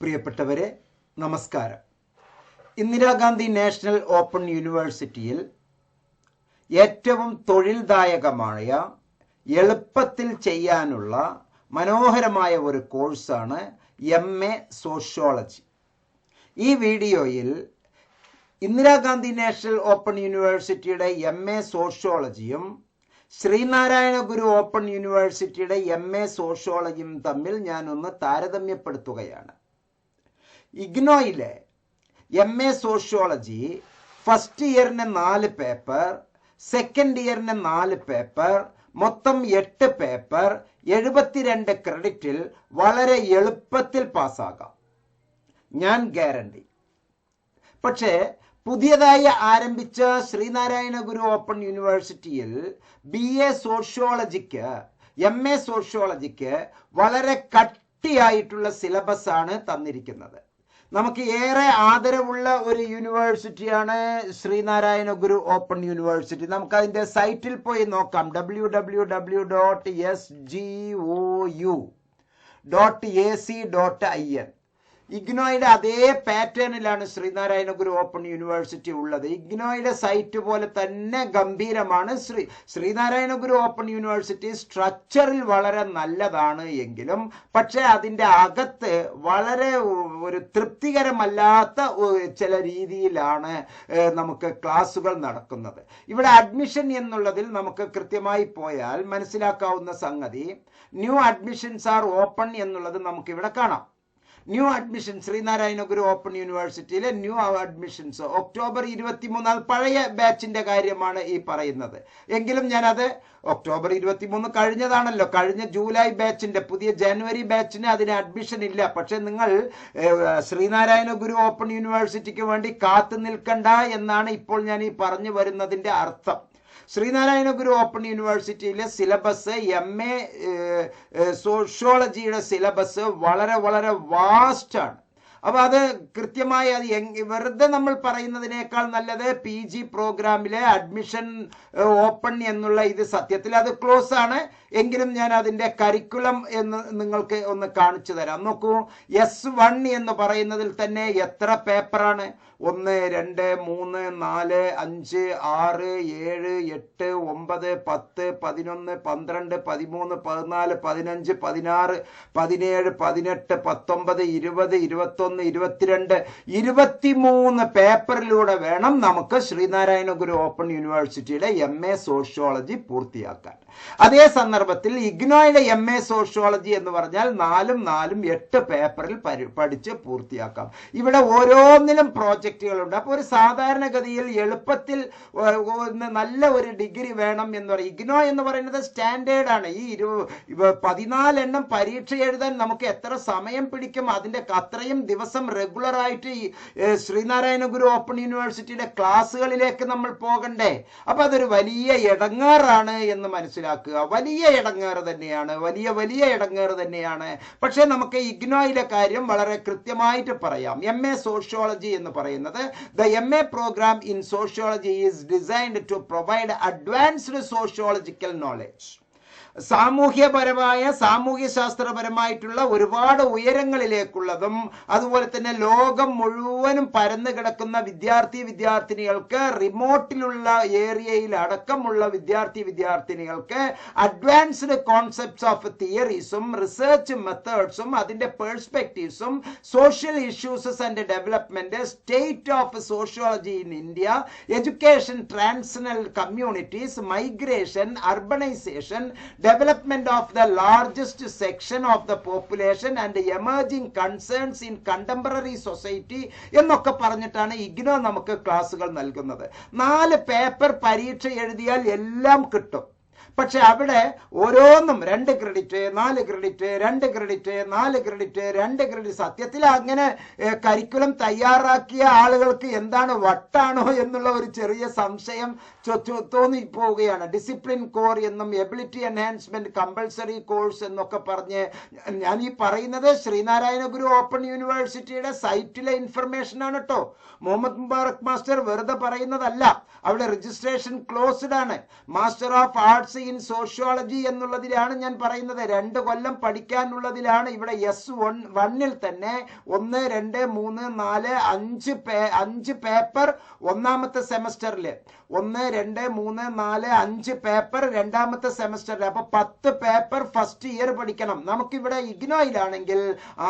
പ്രിയപ്പെട്ടവരെ നമസ്കാരം. Indira Gandhi national open യൂണിവേഴ്സിറ്റിയിൽ ഏറ്റവും തൊഴിൽദായകമായ എളുപ്പത്തിൽ ചെയ്യാനുള്ള മനോഹരമായ ഒരു കോഴ്സാണ് എം എ സോഷ്യോളജി ഈ വീഡിയോയിൽ ഇന്ദിരാഗാന്ധി നാഷണൽ ഓപ്പൺ യൂണിവേഴ്സിറ്റിയുടെ എം എ സോഷ്യോളജിയും ശ്രീനാരായണ ഗുരു ഓപ്പൺ യൂണിവേഴ്സിറ്റിയുടെ എം എ സോഷ്യോളജിയും തമ്മിൽ ഞാനൊന്ന് താരതമ്യപ്പെടുത്തുകയാണ്. ഇഗ്നോയിലെ എം എ സോഷ്യോളജി ഫസ്റ്റ് ഇയറിന് നാല് പേപ്പർ സെക്കൻഡ് ഇയറിന് നാല് പേപ്പർ മൊത്തം എട്ട് പേപ്പർ എഴുപത്തിരണ്ട് ക്രെഡിറ്റിൽ വളരെ എളുപ്പത്തിൽ പാസ്സാകാം. ഞാൻ ഗ്യാരണ്ടി പക്ഷേ പുതിയതായി ആരംഭിച്ച ശ്രീനാരായണ ഗുരു ഓപ്പൺ യൂണിവേഴ്സിറ്റിയിൽ ബി എ സോഷ്യോളജിക്ക് എം എ സോഷ്യോളജിക്ക് വളരെ കട്ടിയായിട്ടുള്ള സിലബസ് ആണ് തന്നിരിക്കുന്നത്. നമുക്ക് ഏറെ ആദരവുള്ള ഒരു യൂണിവേഴ്സിറ്റിയാണ് ശ്രീനാരായണ ഗുരു ഓപ്പൺ യൂണിവേഴ്സിറ്റി. നമുക്ക് അതിന്റെ സൈറ്റിൽ പോയി നോക്കാം. W W W dot S G O U dot A C dot I N ഇഗ്നോയുടെ അതേ പാറ്റേണിലാണ് ശ്രീനാരായണ ഗുരു ഓപ്പൺ യൂണിവേഴ്സിറ്റി ഉള്ളത്. ഇഗ്നോയുടെ സൈറ്റ് പോലെ തന്നെ ഗംഭീരമാണ്. ശ്രീ ശ്രീനാരായണ ഗുരു ഓപ്പൺ യൂണിവേഴ്സിറ്റി സ്ട്രക്ചറിൽ വളരെ നല്ലതാണ് എങ്കിലും പക്ഷേ അതിന്റെ അകത്ത് വളരെ ഒരു തൃപ്തികരമല്ലാത്ത ചില രീതിയിലാണ് നമുക്ക് ക്ലാസ്സുകൾ നടക്കുന്നത്. ഇവിടെ അഡ്മിഷൻ എന്നുള്ളതിൽ നമുക്ക് കൃത്യമായി പോയാൽ മനസ്സിലാക്കാവുന്ന സംഗതി ന്യൂ അഡ്മിഷൻസ് ആർ ഓപ്പൺ എന്നുള്ളത് നമുക്കിവിടെ കാണാം. New admission Sreenarayana Guru open യൂണിവേഴ്സിറ്റിയിലെ ന്യൂ അഡ്മിഷൻസ് ഒക്ടോബർ ഇരുപത്തിമൂന്ന് പഴയ ബാച്ചിന്റെ കാര്യമാണ് ഈ പറയുന്നത്. എങ്കിലും ഞാനത് ഒക്ടോബർ ഇരുപത്തിമൂന്ന് കഴിഞ്ഞതാണല്ലോ. കഴിഞ്ഞ ജൂലൈ ബാച്ചിന്റെ പുതിയ ജനുവരി ബാച്ചിന് അതിന് അഡ്മിഷൻ ഇല്ല. പക്ഷെ നിങ്ങൾ ശ്രീനാരായണ ഗുരു ഓപ്പൺ യൂണിവേഴ്സിറ്റിക്ക് വേണ്ടി കാത്തു നിൽക്കണ്ട എന്നാണ് ഇപ്പോൾ ഞാൻ ഈ പറഞ്ഞു വരുന്നതിന്റെ അർത്ഥം. ശ്രീനാരായണ ഗുരു ഓപ്പൺ യൂണിവേഴ്സിറ്റിയിലെ സിലബസ് എം എ സോഷ്യോളജിയുടെ സിലബസ് വളരെ വളരെ വാസ്റ്റാണ് അപ്പൊ അത് കൃത്യമായി അത് വെറുതെ നമ്മൾ പറയുന്നതിനേക്കാൾ നല്ലത് പി ജി പ്രോഗ്രാമിലെ അഡ്മിഷൻ ഓപ്പൺ എന്നുള്ള ഇത് സത്യത്തിൽ അത് ക്ലോസ് ആണ്. എങ്കിലും ഞാൻ അതിന്റെ കരിക്കുലം എന്ന് നിങ്ങൾക്ക് ഒന്ന് കാണിച്ചു തരാം. നോക്കൂ എസ് വൺ എന്ന് പറയുന്നതിൽ തന്നെ എത്ര പേപ്പറാണ് ഒന്ന് രണ്ട് മൂന്ന് നാല് അഞ്ച് ആറ് ഏഴ് എട്ട് ഒമ്പത് പത്ത് പതിനൊന്ന് പന്ത്രണ്ട് പതിമൂന്ന് പതിനാല് പതിനഞ്ച് പതിനാറ് പതിനേഴ് പതിനെട്ട് പത്തൊമ്പത് ഇരുപത് ഇരുപത്തൊന്ന് ഇരുപത്തിരണ്ട് ഇരുപത്തിമൂന്ന് പേപ്പറിലൂടെ വേണം നമുക്ക് ശ്രീനാരായണ ഗുരു ഓപ്പൺ യൂണിവേഴ്സിറ്റിയുടെ എം എ സോഷ്യോളജി പൂർത്തിയാക്കാൻ. അതേ സന്ദർഭത്തിൽ ഇഗ്നോയുടെ എം എ സോഷ്യോളജി എന്ന് പറഞ്ഞാൽ നാലും നാലും എട്ട് പേപ്പറിൽ പഠിച്ച് പൂർത്തിയാക്കാം. ഇവിടെ ഓരോന്നിലും പ്രോജക്റ്റുകളുണ്ട്. അപ്പോൾ ഒരു സാധാരണഗതിയിൽ എളുപ്പത്തിൽ നല്ല ഒരു ഡിഗ്രി വേണം എന്ന് പറയും ഇഗ്നോ എന്ന് പറയുന്നത് സ്റ്റാൻഡേർഡ് ആണ് ഈ ഇരു പതിനാലെണ്ണം പരീക്ഷ എഴുതാൻ നമുക്ക് എത്ര സമയം പിടിക്കും അതിന്റെ അത്രയും ദിവസം റെഗുലർ ആയിട്ട് ഈ ശ്രീനാരായണ ഗുരു ഓപ്പൺ യൂണിവേഴ്സിറ്റിയുടെ ക്ലാസ്സുകളിലേക്ക് നമ്മൾ പോകണ്ടേ? അപ്പൊ അതൊരു വലിയ ഇടങ്ങേറാണ് എന്ന് മനസ്സിലാക്കുക. വലിയ ഇടങ്ങേറ് തന്നെയാണ്. വലിയ വലിയ ഇടങ്ങേറ് തന്നെയാണ്. പക്ഷേ നമുക്ക് ഇഗ്നോയിലെ കാര്യം വളരെ കൃത്യമായിട്ട് പറയാം. എം എ സോഷ്യോളജി എന്ന് പറയുന്നത് the M A programme in sociology is designed to provide advanced sociological knowledge സാമൂഹ്യപരമായ സാമൂഹ്യ ശാസ്ത്രപരമായിട്ടുള്ള ഒരുപാട് ഉയരങ്ങളിലേക്കുള്ളതും അതുപോലെ തന്നെ ലോകം മുഴുവനും പരന്നു കിടക്കുന്ന വിദ്യാർത്ഥി വിദ്യാർത്ഥിനികൾക്ക് റിമോട്ടിലുള്ള ഏരിയയിൽ അടക്കമുള്ള വിദ്യാർത്ഥി വിദ്യാർത്ഥിനികൾക്ക് അഡ്വാൻസ്ഡ് കോൺസെപ്റ്റ്സ് ഓഫ് തിയറീസും റിസർച്ച് മെത്തേഡ്സും അതിന്റെ പേഴ്സ്പെക്റ്റീവ്സും social issues and development state of sociology in India education transnational communities migration urbanisation development of the largest section of the population and emerging concerns in contemporary society എന്നൊക്കെ പറഞ്ഞിട്ടാണ് ഇഗ്നോ നമുക്ക് ക്ലാസ്സുകൾ നൽകുന്നത് നാല് paper പരീക്ഷ എഴുതിയാൽ എല്ലാം കിട്ടും പക്ഷെ അവിടെ ഓരോന്നും രണ്ട് ക്രെഡിറ്റ് നാല് ക്രെഡിറ്റ് രണ്ട് ക്രെഡിറ്റ് നാല് ക്രെഡിറ്റ് രണ്ട് ക്രെഡിറ്റ്. സത്യത്തിൽ അങ്ങനെ കരിക്കുലം തയ്യാറാക്കിയ ആളുകൾക്ക് എന്താണ് വട്ടാണോ എന്നുള്ള ഒരു ചെറിയ സംശയം തോന്നിപ്പോവുകയാണ്. ഡിസിപ്ലിൻ കോർ എന്നും എബിലിറ്റി എൻഹാൻസ്മെന്റ് കമ്പൾസറി കോഴ്സ് എന്നൊക്കെ പറഞ്ഞ് ഞാൻ ഈ പറയുന്നത് ശ്രീനാരായണ ഗുരു ഓപ്പൺ യൂണിവേഴ്സിറ്റിയുടെ സൈറ്റിലെ ഇൻഫർമേഷൻ ആണ് കേട്ടോ മുഹമ്മദ് മുബാറക് മാസ്റ്റർ വെറുതെ പറയുന്നതല്ല. അവിടെ രജിസ്ട്രേഷൻ ക്ലോസ്ഡ് ആണ്. Master of arts in sociology എന്നുള്ളതിലാണ് ഞാൻ പറയുന്നത്. രണ്ട് കൊല്ലം പഠിക്കാനുള്ളതിലാണ് ഇവിടെ എസ് വൺ വണ്ണിൽ തന്നെ ഒന്ന് രണ്ട് മൂന്ന് നാല് അഞ്ച് പേ അഞ്ച് പേപ്പർ ഒന്നാമത്തെ സെമസ്റ്ററിൽ ഒന്ന് രണ്ട് മൂന്ന് നാല് അഞ്ച് പേപ്പർ രണ്ടാമത്തെ സെമസ്റ്ററിൽ അപ്പൊ പത്ത് പേപ്പർ ഫസ്റ്റ് ഇയർ പഠിക്കണം. നമുക്കിവിടെ ഇഗ്നോയിലാണെങ്കിൽ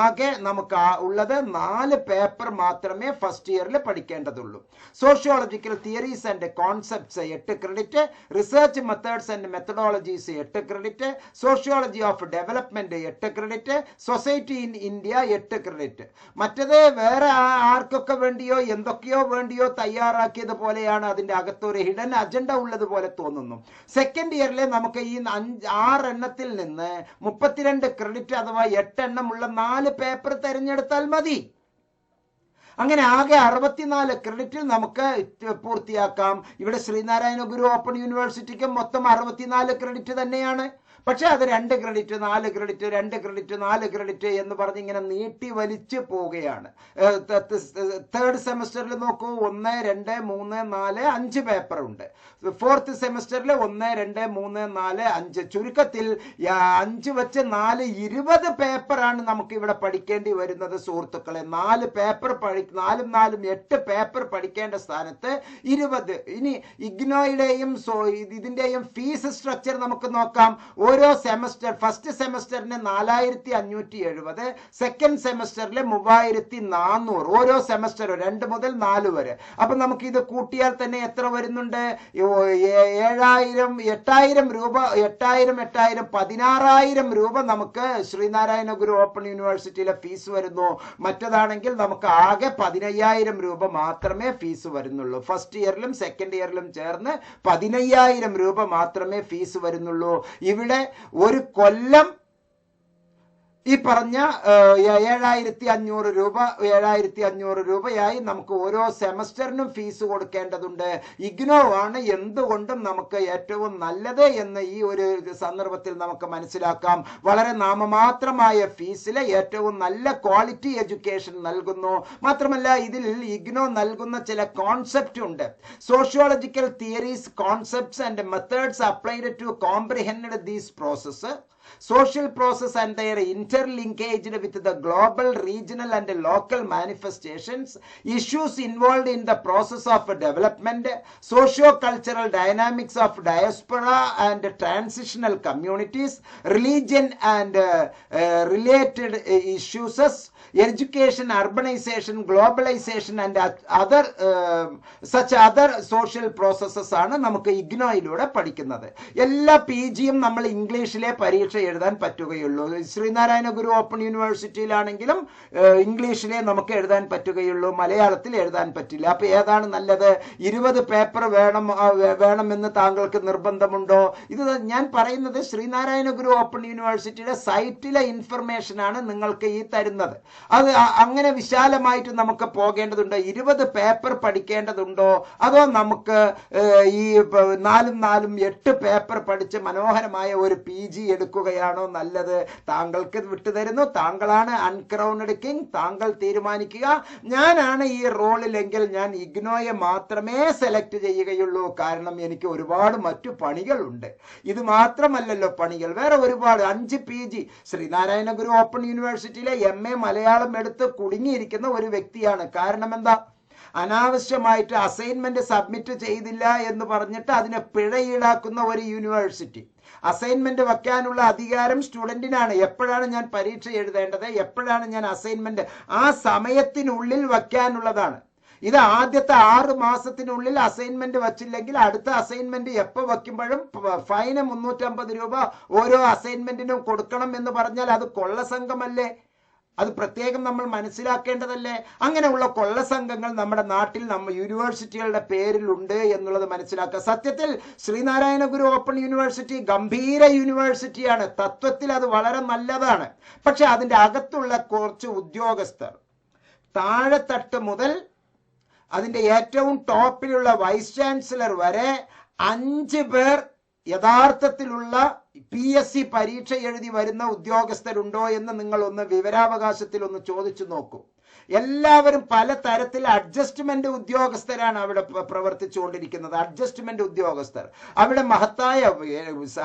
ആകെ നമുക്ക് ഉള്ളത് നാല് പേപ്പർ മാത്രമേ ഫസ്റ്റ് ഇയറിൽ പഠിക്കേണ്ടതുള്ളൂ. സോഷ്യോളജിക്കൽ തിയറീസ് ആൻഡ് കോൺസെപ്റ്റ്സ് എട്ട് credit research methods and methodologies എട്ട് ക്രെഡിറ്റ് സോഷ്യോളജി ഓഫ് ഡെവലപ്മെന്റ് എട്ട് ക്രെഡിറ്റ് സൊസൈറ്റി ഇൻ ഇന്ത്യ എട്ട് ക്രെഡിറ്റ് മറ്റത് വേറെ ആർക്കൊക്കെ വേണ്ടിയോ എന്തൊക്കെയോ വേണ്ടിയോ തയ്യാറാക്കിയത് പോലെയാണ് അതിന്റെ അകത്തൊരു ഹിഡൻ അജണ്ട ഉള്ളത് പോലെ തോന്നുന്നു. സെക്കൻഡ് ഇയറിൽ നമുക്ക് ഈ അഞ്ച് ആറെണ്ണത്തിൽ നിന്ന് മുപ്പത്തിരണ്ട് ക്രെഡിറ്റ് അഥവാ എട്ടെണ്ണമുള്ള നാല് പേപ്പർ തിരഞ്ഞെടുത്താൽ മതി. അങ്ങനെ ആകെ അറുപത്തിനാല് ക്രെഡിറ്റിൽ നമുക്ക് പൂർത്തിയാക്കാം. ഇവിടെ ശ്രീനാരായണ ഗുരു ഓപ്പൺ യൂണിവേഴ്സിറ്റിക്ക് മൊത്തം അറുപത്തിനാല് ക്രെഡിറ്റ് തന്നെയാണ്. പക്ഷെ അത് രണ്ട് ക്രെഡിറ്റ് നാല് ക്രെഡിറ്റ് രണ്ട് ക്രെഡിറ്റ് നാല് ക്രെഡിറ്റ് എന്ന് പറഞ്ഞ് ഇങ്ങനെ നീട്ടി വലിച്ചു പോവുകയാണ്. തേർഡ് സെമസ്റ്ററിൽ നോക്കൂ ഒന്ന് രണ്ട് മൂന്ന് നാല് അഞ്ച് പേപ്പർ ഉണ്ട്. ഫോർത്ത് സെമസ്റ്ററിൽ ഒന്ന് രണ്ട് മൂന്ന് നാല് അഞ്ച്. ചുരുക്കത്തിൽ അഞ്ച് വെച്ച് നാല് ഇരുപത് പേപ്പറാണ് നമുക്ക് ഇവിടെ പഠിക്കേണ്ടി വരുന്നത് സുഹൃത്തുക്കളെ. നാല് പേപ്പർ പഠി നാലും നാലും എട്ട് പേപ്പർ പഠിക്കേണ്ട സ്ഥാനത്ത് ഇരുപത്. ഇനി ഇഗ്നോയുടെയും സോ ഇതിന്റെയും ഫീസ് സ്ട്രക്ചർ നമുക്ക് നോക്കാം. ഓരോ സെമസ്റ്റർ ഫസ്റ്റ് സെമസ്റ്ററിന് നാലായിരത്തി അഞ്ഞൂറ്റി എഴുപത് സെക്കൻഡ് സെമസ്റ്ററിൽ മൂവായിരത്തി നാനൂറ് ഓരോ സെമസ്റ്ററും രണ്ട് മുതൽ നാല് വരെ. അപ്പൊ നമുക്ക് ഇത് കൂട്ടിയാൽ തന്നെ എത്ര വരുന്നുണ്ട്? ഏഴായിരം എട്ടായിരം രൂപ എട്ടായിരം എട്ടായിരം പതിനാറായിരം രൂപ നമുക്ക് ശ്രീനാരായണ ഗുരു ഓപ്പൺ യൂണിവേഴ്സിറ്റിയിലെ ഫീസ് വരുന്നു. മറ്റതാണെങ്കിൽ നമുക്ക് ആകെ പതിനയ്യായിരം രൂപ മാത്രമേ ഫീസ് വരുന്നുള്ളൂ. ഫസ്റ്റ് ഇയറിലും സെക്കൻഡ് ഇയറിലും ചേർന്ന് പതിനയ്യായിരം രൂപ മാത്രമേ ഫീസ് വരുന്നുള്ളൂ. ഇവിടെ ഒരു കൊല്ലം ഈ പറഞ്ഞ ഏഴായിരത്തി അഞ്ഞൂറ് രൂപ ഏഴായിരത്തി അഞ്ഞൂറ് രൂപയായി നമുക്ക് ഓരോ സെമസ്റ്ററിനും ഫീസ് കൊടുക്കേണ്ടതുണ്ട്. ഇഗ്നോ ആണ് എന്തുകൊണ്ടും നമുക്ക് ഏറ്റവും നല്ലത് എന്ന് ഈ ഒരു സന്ദർഭത്തിൽ നമുക്ക് മനസ്സിലാക്കാം. വളരെ നാമമാത്രമായ ഫീസിൽ ഏറ്റവും നല്ല ക്വാളിറ്റി എഡ്യൂക്കേഷൻ നൽകുന്നു. മാത്രമല്ല ഇതിൽ ഇഗ്നോ നൽകുന്ന ചില കോൺസെപ്റ്റ് ഉണ്ട്. Sociological theories concepts and methods applied to comprehend these process process and their their interlinkaged with the global, regional, and local manifestations, issues involved in the process of development, socio-cultural dynamics of diaspora and transitional communities, religion and uh, uh, related uh, issues, education, urbanization, globalisation and other uh, such other social processes ആണ് നമുക്ക് ഇഗ്നോയിലൂടെ പഠിക്കുന്നത്. എല്ലാ P ജിയും നമ്മൾ ഇംഗ്ലീഷിലെ പരീക്ഷ എഴുതാൻ പറ്റുകയുള്ളൂ. ശ്രീനാരായണ ഗുരു ഓപ്പൺ യൂണിവേഴ്സിറ്റിയിലാണെങ്കിലും ഇംഗ്ലീഷിലെ നമുക്ക് എഴുതാൻ പറ്റുകയുള്ളൂ. മലയാളത്തിൽ എഴുതാൻ പറ്റില്ല. അപ്പൊ ഏതാണ് നല്ലത്? ഇരുപത് പേപ്പർ വേണം വേണമെന്ന് താങ്കൾക്ക് നിർബന്ധമുണ്ടോ? ഇത് ഞാൻ പറയുന്നത് ശ്രീനാരായണ ഗുരു ഓപ്പൺ യൂണിവേഴ്സിറ്റിയുടെ സൈറ്റിലെ ഇൻഫർമേഷൻ ആണ് നിങ്ങൾക്ക് ഈ തരുന്നത്. അത് അങ്ങനെ വിശാലമായിട്ട് നമുക്ക് പോകേണ്ടതുണ്ടോ? ഇരുപത് പേപ്പർ പഠിക്കേണ്ടതുണ്ടോ? അതോ നമുക്ക് ഈ നാലും നാലും എട്ട് പേപ്പർ പഠിച്ച് മനോഹരമായ ഒരു പി ജി എടുക്കുകയാണോ നല്ലത്? താങ്കൾക്ക് വിട്ടുതരുന്നു. താങ്കളാണ് അൺക്രൗണ്ടഡ് കിങ്. താങ്കൾ തീരുമാനിക്കുക. ഞാനാണ് ഈ റോളിലെങ്കിൽ ഞാൻ ഇഗ്നോയെ മാത്രമേ സെലക്ട് ചെയ്യുകയുള്ളൂ. കാരണം എനിക്ക് ഒരുപാട് മറ്റു പണികളുണ്ട്. ഇത് മാത്രമല്ലല്ലോ പണികൾ. വേറെ ഒരുപാട്. അഞ്ച് P G. Sreenarayana Guru open യൂണിവേഴ്സിറ്റിയിലെ എം എ മലയാളം എടുത്ത് കുടുങ്ങിയിരിക്കുന്ന ഒരു വ്യക്തിയാണ്. കാരണം എന്താ അനാവശ്യമായിട്ട് അസൈൻമെന്റ് സബ്മിറ്റ് ചെയ്തില്ല എന്ന് പറഞ്ഞിട്ട് അതിനെ പിഴ ഈടാക്കുന്ന ഒരു യൂണിവേഴ്സിറ്റി അസൈൻമെന്റ് വെക്കാനുള്ള അധികാരം സ്റ്റുഡന്റിനാണ് എപ്പോഴാണ് ഞാൻ പരീക്ഷ എഴുതേണ്ടത്? എപ്പോഴാണ് ഞാൻ അസൈൻമെന്റ് ആ സമയത്തിനുള്ളിൽ വയ്ക്കാനുള്ളതാണ് ഇത് ആദ്യത്തെ ആറ് മാസത്തിനുള്ളിൽ അസൈൻമെന്റ് വച്ചില്ലെങ്കിൽ അടുത്ത അസൈൻമെന്റ് എപ്പോൾ വയ്ക്കുമ്പോഴും ഫൈന് മുന്നൂറ്റമ്പത് രൂപ ഓരോ അസൈൻമെന്റിനും കൊടുക്കണം എന്ന് പറഞ്ഞാൽ അത് കൊള്ള കൊള്ളസംഘമല്ലേ അത് പ്രത്യേകം നമ്മൾ മനസ്സിലാക്കേണ്ടതല്ലേ? അങ്ങനെയുള്ള കൊള്ളസംഘങ്ങൾ നമ്മുടെ നാട്ടിൽ നമ്മൾ യൂണിവേഴ്സിറ്റികളുടെ പേരിലുണ്ട് എന്നുള്ളത് മനസ്സിലാക്കുക. സത്യത്തിൽ ശ്രീനാരായണ ഗുരു ഓപ്പൺ യൂണിവേഴ്സിറ്റി ഗംഭീര യൂണിവേഴ്സിറ്റിയാണ് തത്വത്തിൽ അത് വളരെ നല്ലതാണ്. പക്ഷെ അതിന്റെ അകത്തുള്ള കുറച്ച് ഉദ്യോഗസ്ഥർ താഴെത്തട്ട് മുതൽ അതിന്റെ ഏറ്റവും ടോപ്പിലുള്ള വൈസ് ചാൻസലർ വരെ അഞ്ച് പേർ യഥാർത്ഥത്തിലുള്ള പി എസ് സി പരീക്ഷ എഴുതി വരുന്ന ഉദ്യോഗസ്ഥരുണ്ടോ എന്ന് നിങ്ങൾ ഒന്ന് വിവരാവകാശത്തിൽ ഒന്ന് ചോദിച്ചു നോക്കൂ. എല്ലാവരും പല തരത്തിൽ അഡ്ജസ്റ്റ്മെന്റ് ഉദ്യോഗസ്ഥരാണ് അവിടെ പ്ര- പ്രവർത്തിച്ചുകൊണ്ടിരിക്കുന്നത്. അഡ്ജസ്റ്റ്മെന്റ് ഉദ്യോഗസ്ഥർ. അവിടെ മഹത്തായ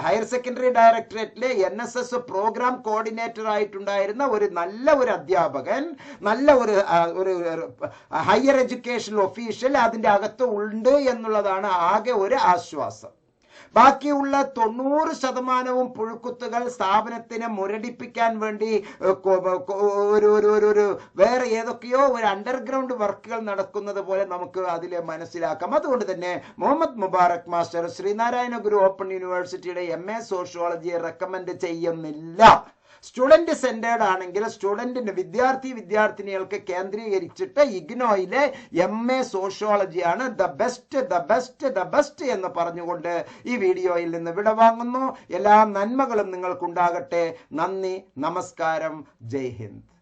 higher secondary ഡയറക്ടറേറ്റിലെ N S S programme coordinator ആയിട്ടുണ്ടായിരുന്ന ഒരു നല്ല ഒരു അധ്യാപകൻ നല്ല ഒരു ഒരു ഹയർ എഡ്യൂക്കേഷൻ ഒഫീഷ്യൽ അതിന്റെ അകത്ത് ഉണ്ട് എന്നുള്ളതാണ് ആകെ ഒരു ആശ്വാസം. ബാക്കിയുള്ള തൊണ്ണൂറ് ശതമാനവും പുഴുക്കുത്തുകൾ സ്ഥാപനത്തിനെ മുരടിപ്പിക്കാൻ വേണ്ടി ഒരു ഒരു ഒരു വേറെ ഏതൊക്കെയോ ഒരു അണ്ടർഗ്രൗണ്ട് വർക്കുകൾ നടക്കുന്നത് പോലെ നമുക്ക് അതിൽ മനസ്സിലാക്കാം. അതുകൊണ്ട് തന്നെ മുഹമ്മദ് മുബാറക് മാസ്റ്റർ ശ്രീനാരായണ ഗുരു ഓപ്പൺ യൂണിവേഴ്സിറ്റിയുടെ എം എ സോഷ്യോളജിയെ റെക്കമെൻഡ് ചെയ്യുന്നില്ല. സ്റ്റുഡന്റ് സെന്റേഡ് ആണെങ്കിൽ സ്റ്റുഡന്റിന് വിദ്യാർത്ഥി വിദ്യാർത്ഥിനികൾക്ക് കേന്ദ്രീകരിച്ചിട്ട് ഇഗ്നോയിലെ M A സോഷ്യോളജിയാണ് the best the best the best എന്ന് പറഞ്ഞുകൊണ്ട് ഈ വീഡിയോയിൽ നിന്ന് വിടവാങ്ങുന്നു എല്ലാ നന്മകളും നിങ്ങൾക്കുണ്ടാകട്ടെ. നന്ദി നമസ്കാരം. ജയ് ഹിന്ദ്.